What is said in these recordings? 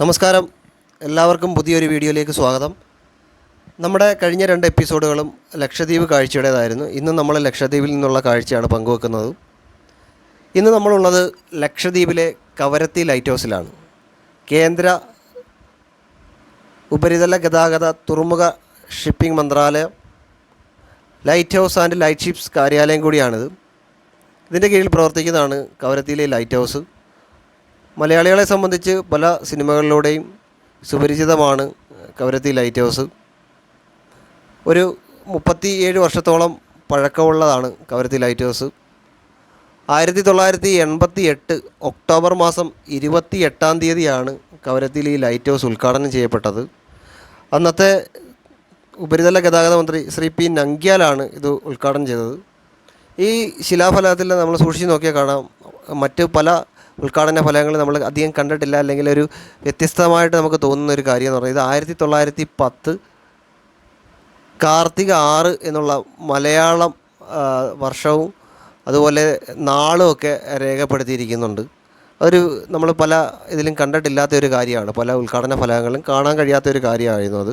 നമസ്കാരം. എല്ലാവർക്കും പുതിയൊരു വീഡിയോയിലേക്ക് സ്വാഗതം. നമ്മുടെ കഴിഞ്ഞ രണ്ട് എപ്പിസോഡുകളും ലക്ഷദ്വീപ് കാഴ്ചയുടേതായിരുന്നു. ഇന്ന് നമ്മൾ ലക്ഷദ്വീപിൽ നിന്നുള്ള കാഴ്ചയാണ് പങ്കുവെക്കുന്നത്. ഇന്ന് നമ്മളുള്ളത് ലക്ഷദ്വീപിലെ കവരത്തി ലൈറ്റ് ഹൗസിലാണ് കേന്ദ്ര ഉപരിതല ഗതാഗത തുറമുഖ ഷിപ്പിംഗ് മന്ത്രാലയം light house and light ships കാര്യാലയം കൂടിയാണിത്. ഇതിന്റെ കീഴിൽ പ്രവർത്തിക്കുന്നതാണ് കവരത്തിയിലെ ലൈറ്റ് ഹൗസ് മലയാളികളെ സംബന്ധിച്ച് പല സിനിമകളിലൂടെയും സുപരിചിതമാണ് കവരത്തി ലൈറ്റ് ഹൗസ്. ഒരു മുപ്പത്തി ഏഴ് വർഷത്തോളം പഴക്കമുള്ളതാണ് കവരത്തി ലൈറ്റ് ഹൗസ്. ആയിരത്തി തൊള്ളായിരത്തി എൺപത്തി എട്ട് ഒക്ടോബർ മാസം ഇരുപത്തി എട്ടാം തീയതിയാണ് കവരത്തിയിൽ ഈ ലൈറ്റ് ഹൗസ് ഉദ്ഘാടനം ചെയ്യപ്പെട്ടത്. അന്നത്തെ ഉപരിതല ഗതാഗത മന്ത്രി ശ്രീ പി നങ്ക്യാലാണ് ഇത് ഉദ്ഘാടനം ചെയ്തത്. ഈ ശിലാഫലത്തിൽ നമ്മൾ സൂക്ഷിച്ച് നോക്കിയാൽ കാണാം മറ്റ് പല ഉദ്ഘാടന ഫലങ്ങൾ നമ്മൾ അധികം കണ്ടിട്ടില്ല. അല്ലെങ്കിൽ ഒരു വ്യത്യസ്തമായിട്ട് നമുക്ക് തോന്നുന്ന ഒരു കാര്യം എന്ന് പറയുന്നത് ആയിരത്തി തൊള്ളായിരത്തി പത്ത് കാർത്തിക ആറ് എന്നുള്ള മലയാളം വർഷവും അതുപോലെ നാളും ഒക്കെ രേഖപ്പെടുത്തിയിരിക്കുന്നുണ്ട്. ഒരു നമ്മൾ പല ഇതിലും കണ്ടിട്ടില്ലാത്ത ഒരു കാര്യമാണ്. പല ഉദ്ഘാടന ഫലങ്ങളും കാണാൻ കഴിയാത്ത ഒരു കാര്യമായിരുന്നു അത്.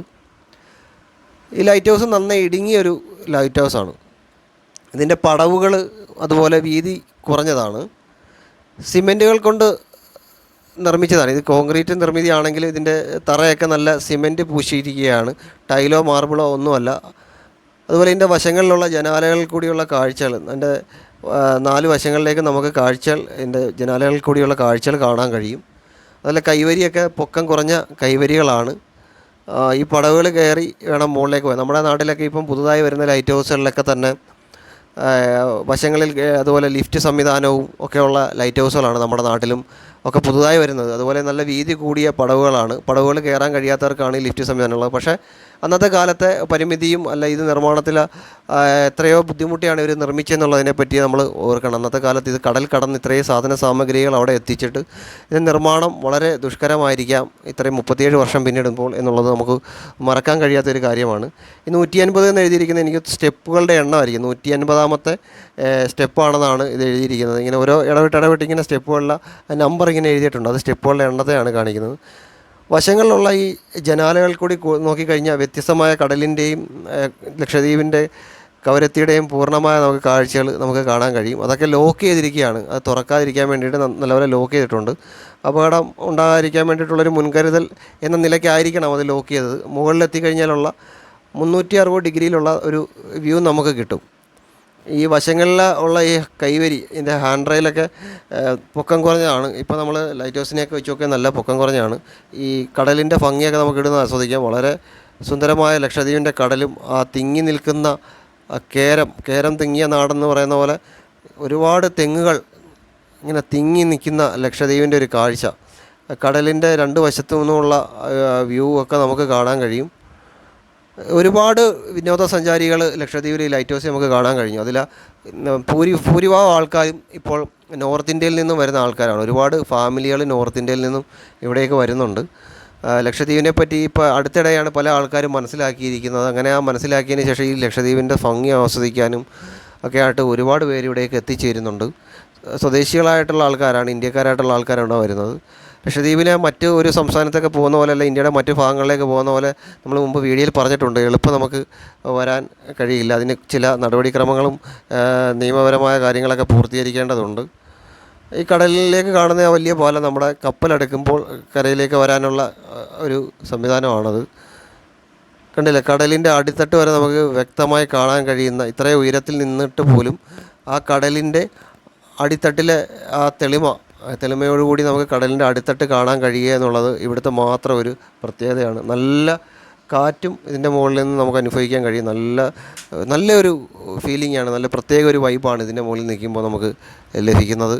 ഈ ലൈറ്റ് ഹൗസ് നന്നായി ഇടുങ്ങിയൊരു ലൈറ്റ് ഹൗസാണ് ഇതിന്റെ പടവുകൾ അതുപോലെ വീതി കുറഞ്ഞതാണ്. സിമെന്റുകൾ കൊണ്ട് നിർമ്മിച്ചതാണ്. ഇത് കോൺക്രീറ്റ് നിർമ്മിതിയാണെങ്കിൽ ഇതിന്റെ തറയൊക്കെ നല്ല സിമെന്റ് പൂശിയിരിക്കുകയാണ്. ടൈലോ മാർബിളോ ഒന്നുമല്ല. അതുപോലെ ഇതിന്റെ വശങ്ങളിലുള്ള ജനാലകളിൽ കൂടിയുള്ള കാഴ്ചകൾ അതിന്റെ നാല് വശങ്ങളിലേക്ക് നമുക്ക് കാഴ്ചകൾ ഇതിന്റെ ജനാലകളിൽ കൂടിയുള്ള കാഴ്ചകൾ കാണാൻ കഴിയും. അതുപോലെ കൈവരിയൊക്കെ പൊക്കം കുറഞ്ഞ കൈവരികളാണ്. ഈ പടവുകൾ കയറി വേണം മുകളിലേക്ക് പോകാൻ. നമ്മുടെ നാട്ടിലൊക്കെ ഇപ്പം പുതുതായി വരുന്ന ലൈറ്റ് ഹൗസുകളിലൊക്കെ തന്നെ വശങ്ങളിൽ അതുപോലെ ലിഫ്റ്റ് സംവിധാനവും ഒക്കെയുള്ള ലൈറ്റ് ഹൗസുകളാണ് നമ്മുടെ നാട്ടിലും ഒക്കെ പുതുതായി വരുന്നത്. അതുപോലെ നല്ല വീതി കൂടിയ പടവുകളാണ്. പടവുകൾ കയറാൻ കഴിയാത്തവർക്കാണ് ഈ ലിഫ്റ്റ് സംവിധാനമുള്ളത് പക്ഷേ അന്നത്തെ കാലത്തെ പരിമിതിയും അല്ല ഇത് നിർമ്മാണത്തിൽ എത്രയോ ബുദ്ധിമുട്ടിയാണ് ഇവർ നിർമ്മിച്ചതെന്നുള്ളതിനെ പറ്റി നമ്മൾ ഓർക്കണം. അന്നത്തെ കാലത്ത് ഇത് കടൽ കടന്ന് ഇത്രയും സാധന സാമഗ്രികൾ അവിടെ എത്തിച്ചിട്ട് ഇത് നിർമ്മാണം വളരെ ദുഷ്കരമായിരിക്കാം. ഇത്രയും മുപ്പത്തിയേഴ് വർഷം പിന്നിടുമ്പോൾ എന്നുള്ളത് നമുക്ക് മറക്കാൻ കഴിയാത്ത ഒരു കാര്യമാണ്. ഈ നൂറ്റി അൻപത് എന്ന് എഴുതിയിരിക്കുന്നത് എനിക്ക് സ്റ്റെപ്പുകളുടെ എണ്ണമായിരിക്കും. നൂറ്റി അൻപതാമത്തെ സ്റ്റെപ്പാണെന്നാണ് ഇത് എഴുതിയിരിക്കുന്നത്. ഇങ്ങനെ ഓരോ ഇടവിട്ട് ഇടവിട്ട് ഇങ്ങനെ സ്റ്റെപ്പുകളുടെ നമ്പർ ഇങ്ങനെ എഴുതിയിട്ടുണ്ട്. അത് സ്റ്റെപ്പുകളുടെ എണ്ണത്തെയാണ് കാണിക്കുന്നത്. വശങ്ങളിലുള്ള ഈ ജനാലകൾ കൂടി നോക്കിക്കഴിഞ്ഞാൽ വ്യത്യസ്തമായ കടലിന്റെയും ലക്ഷദ്വീപിന്റെ കവരത്തിയുടെയും പൂർണമായ നമുക്ക് കാഴ്ചകൾ നമുക്ക് കാണാൻ കഴിയും. അതൊക്കെ ലോക്ക് ചെയ്തിരിക്കുകയാണ്. അത് തുറക്കാതിരിക്കാൻ വേണ്ടിയിട്ട് നല്ലപോലെ ലോക്ക് ചെയ്തിട്ടുണ്ട്. അപകടം ഉണ്ടാകാതിരിക്കാൻ വേണ്ടിയിട്ടുള്ളൊരു മുൻകരുതൽ എന്ന നിലയ്ക്കായിരിക്കണം അത് ലോക്ക് ചെയ്തത്. മുകളിലെത്തിക്കഴിഞ്ഞാലുള്ള മുന്നൂറ്റി അറുപത് ഡിഗ്രിയിലുള്ള ഒരു വ്യൂ നമുക്ക് കിട്ടും. ഈ വശങ്ങളിൽ ഉള്ള ഈ കൈവരി ഇതിന്റെ ഹാൻഡ് റെയിലൊക്കെ ഏഹ്, പൊക്കം കുറഞ്ഞതാണ്. ഇപ്പോൾ നമ്മൾ ലൈറ്റ് ഹൗസിനെയൊക്കെ വെച്ച് നോക്കിയാൽ നല്ല പൊക്കം കുറഞ്ഞാണ് ഈ കടലിന്റെ ഭംഗിയൊക്കെ നമുക്ക് ഇടുന്ന ആസ്വദിക്കാം. വളരെ സുന്ദരമായ ലക്ഷദ്വീപിന്റെ കടലും ആ തിങ്ങി നിൽക്കുന്ന കേരം കേരം തിങ്ങിയ നാടെന്ന് പറയുന്ന പോലെ ഒരുപാട് തെങ്ങുകൾ ഇങ്ങനെ തിങ്ങി നിൽക്കുന്ന ലക്ഷദ്വീപിന്റെ ഒരു കാഴ്ച. കടലിന്റെ രണ്ട് വശത്തു നിന്നുമുള്ള വ്യൂ ഒക്കെ നമുക്ക് കാണാൻ കഴിയും. ഒരുപാട് വിനോദസഞ്ചാരികൾ ലക്ഷദ്വീപിൽ ലൈറ്റ് ഹൗസ് നമുക്ക് കാണാൻ കഴിഞ്ഞു. അതിൽ ഭൂരി ഭൂരിഭാഗം ആൾക്കാരും ഇപ്പോൾ നോർത്ത് ഇന്ത്യയിൽ നിന്നും വരുന്ന ആൾക്കാരാണ്. ഒരുപാട് ഫാമിലികൾ നോർത്ത് ഇന്ത്യയിൽ നിന്നും ഇവിടേക്ക് വരുന്നുണ്ട്. ലക്ഷദ്വീപിനെ പറ്റി ഇപ്പോൾ അടുത്തിടെയാണ് പല ആൾക്കാരും മനസ്സിലാക്കിയിരിക്കുന്നത്. അങ്ങനെ ആ മനസ്സിലാക്കിയതിന് ശേഷം ഈ ലക്ഷദ്വീപിന്റെ ഭംഗി ആസ്വദിക്കാനും ഒക്കെ ആയിട്ട് ഒരുപാട് പേര് ഇവിടേക്ക് എത്തിച്ചേരുന്നുണ്ട്. സ്വദേശികളായിട്ടുള്ള ആൾക്കാരാണ് ഇന്ത്യക്കാരായിട്ടുള്ള ആൾക്കാരാണ് വരുന്നത്. ലക്ഷദ്വീപിലെ മറ്റ് ഒരു സംസ്ഥാനത്തൊക്കെ പോകുന്ന പോലെ അല്ല ഇന്ത്യയുടെ മറ്റു ഭാഗങ്ങളിലേക്ക് പോകുന്ന പോലെ നമ്മൾ മുമ്പ് വീഡിയോയിൽ പറഞ്ഞിട്ടുണ്ട്. എളുപ്പം നമുക്ക് വരാൻ കഴിയില്ല. അതിന് ചില നടപടിക്രമങ്ങളും നിയമപരമായ കാര്യങ്ങളൊക്കെ പൂർത്തീകരിക്കേണ്ടതുണ്ട്. ഈ കടലിലേക്ക് കാണുന്ന വലിയ പോലെ നമ്മുടെ കപ്പലെടുക്കുമ്പോൾ കരയിലേക്ക് വരാനുള്ള ഒരു സംവിധാനമാണത്. കണ്ടില്ലേ? കടലിന്റെ അടിത്തട്ട് വരെ നമുക്ക് വ്യക്തമായി കാണാൻ കഴിയുന്ന ഇത്രയും ഉയരത്തിൽ നിന്നിട്ട് പോലും ആ കടലിന്റെ അടിത്തട്ടിലെ ആ തെളിമ തെളിമയോടുകൂടി നമുക്ക് കടലിന്റെ അടിത്തട്ട് കാണാൻ കഴിയുക എന്നുള്ളത് ഇവിടുത്തെ മാത്രം ഒരു പ്രത്യേകതയാണ്. നല്ല കാറ്റും ഇതിന്റെ മുകളിൽ നിന്ന് നമുക്ക് അനുഭവിക്കാൻ കഴിയും. നല്ല നല്ലൊരു ഫീലിംഗ് ആണ് നല്ല പ്രത്യേക ഒരു വൈബാണ് ഇതിന്റെ മുകളിൽ നിൽക്കുമ്പോൾ നമുക്ക് ലഭിക്കുന്നത്.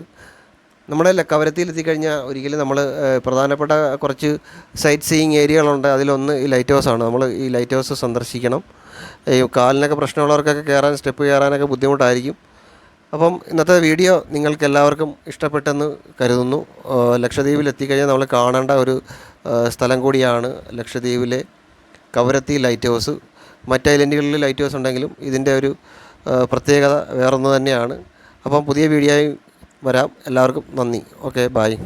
നമ്മുടെ കവരത്തിയിൽ എത്തിക്കഴിഞ്ഞാൽ ഒരിക്കലും നമ്മൾ പ്രധാനപ്പെട്ട കുറച്ച് സൈറ്റ് സീയിങ് ഏരിയകളുണ്ട്. അതിലൊന്ന് ഈ ലൈറ്റ് ഹൗസ് ആണ്. നമ്മൾ ഈ ലൈറ്റ് ഹൗസ് സന്ദർശിക്കണം. ഈ കാലിനൊക്കെ പ്രശ്നമുള്ളവർക്കൊക്കെ കയറാൻ സ്റ്റെപ്പ് കയറാനൊക്കെ ബുദ്ധിമുട്ടായിരിക്കും. അപ്പം ഇന്നത്തെ വീഡിയോ നിങ്ങൾക്ക് എല്ലാവർക്കും ഇഷ്ടപ്പെട്ടെന്ന് കരുതുന്നു. ലക്ഷദ്വീപിൽ എത്തിക്കഴിഞ്ഞാൽ നമ്മൾ കാണേണ്ട ഒരു സ്ഥലം കൂടിയാണ് ലക്ഷദ്വീപിലെ കവരത്തി ലൈറ്റ് ഹൗസ്. മറ്റ് ഐലൻഡുകളിൽ ലൈറ്റ് ഹൗസ് ഉണ്ടെങ്കിലും ഇതിന്റെ ഒരു പ്രത്യേകത വേറൊന്ന് തന്നെയാണ്. അപ്പം പുതിയ വീഡിയോയും വരാം. എല്ലാവർക്കും നന്ദി. Okay bye